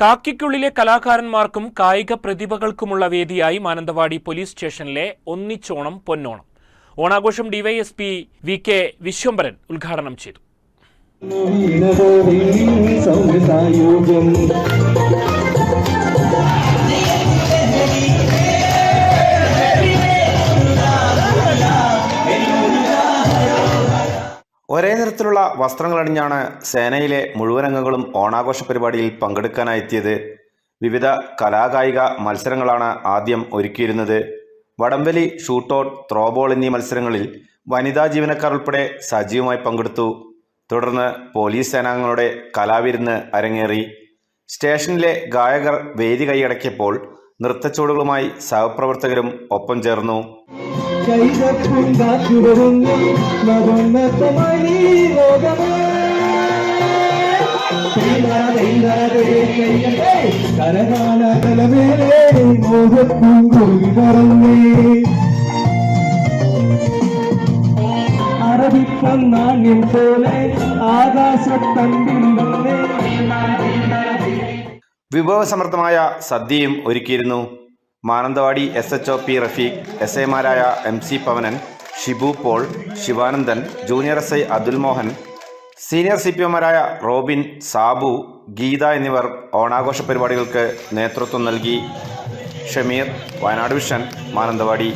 കാക്കിക്കുള്ളിലെ കലാകാരന്മാർക്കും കായിക പ്രതിഭകൾക്കുമുള്ള വേദിയായി മാനന്തവാടി പോലീസ് സ്റ്റേഷനിലെ ഒന്നിച്ചോണം പൊന്നോണം. ഓണാഘോഷം ഡിവൈഎസ്പി വി കെ വിശ്വംഭരൻ ഉദ്ഘാടനം ചെയ്തു. ഒരേ നിറത്തിലുള്ള വസ്ത്രങ്ങളണിഞ്ഞാണ് സേനയിലെ മുഴുവൻ അംഗങ്ങളും ഓണാഘോഷ പരിപാടിയിൽ പങ്കെടുക്കാനായെത്തിയത്. വിവിധ കലാകായിക മത്സരങ്ങളാണ് ആദ്യം ഒരുക്കിയിരുന്നത്. വടംവലി ഷൂട്ടൌട്ട് ത്രോബോൾ എന്നീ മത്സരങ്ങളിൽ വനിതാ ജീവനക്കാർ ഉൾപ്പെടെ സജീവമായി പങ്കെടുത്തു. തുടർന്ന് പോലീസ് സേനാംഗങ്ങളുടെ കലാവിരുന്ന് അരങ്ങേറി. സ്റ്റേഷനിലെ ഗായകർ വേദി കൈയടക്കിയപ്പോൾ നൃത്തച്ചുവടുകളുമായി സഹപ്രവർത്തകരും ഒപ്പം ചേർന്നു. കൈതപ്പും കാറ്റുവരുന്നു നവോന്നതമായി നീ ലോകമേ. കരകാല തലമേലേ മോഹത്തും കുറുകി പറന്നേ അറബിപ്പൊന്നാണ്യം പോലെ ആകാശത്തണ്ടിൽ വിഭവസമൃദ്ധമായ സദ്യയും ഒരുക്കിയിരുന്നു Mananthavady S H O P Rafeeq S ഐമാരായ M C Pavanan Shibu Paul Sivanandan junior S I Athul Mohan senior C P ഒമാരായ Robin Sabu Geetha എന്നിവർ ഓണാഘോഷ പരിപാടികൾക്ക് നേതൃത്വം നൽകി. ഷമീർ വയനാട് വിഷൻ മാനന്തവാടി.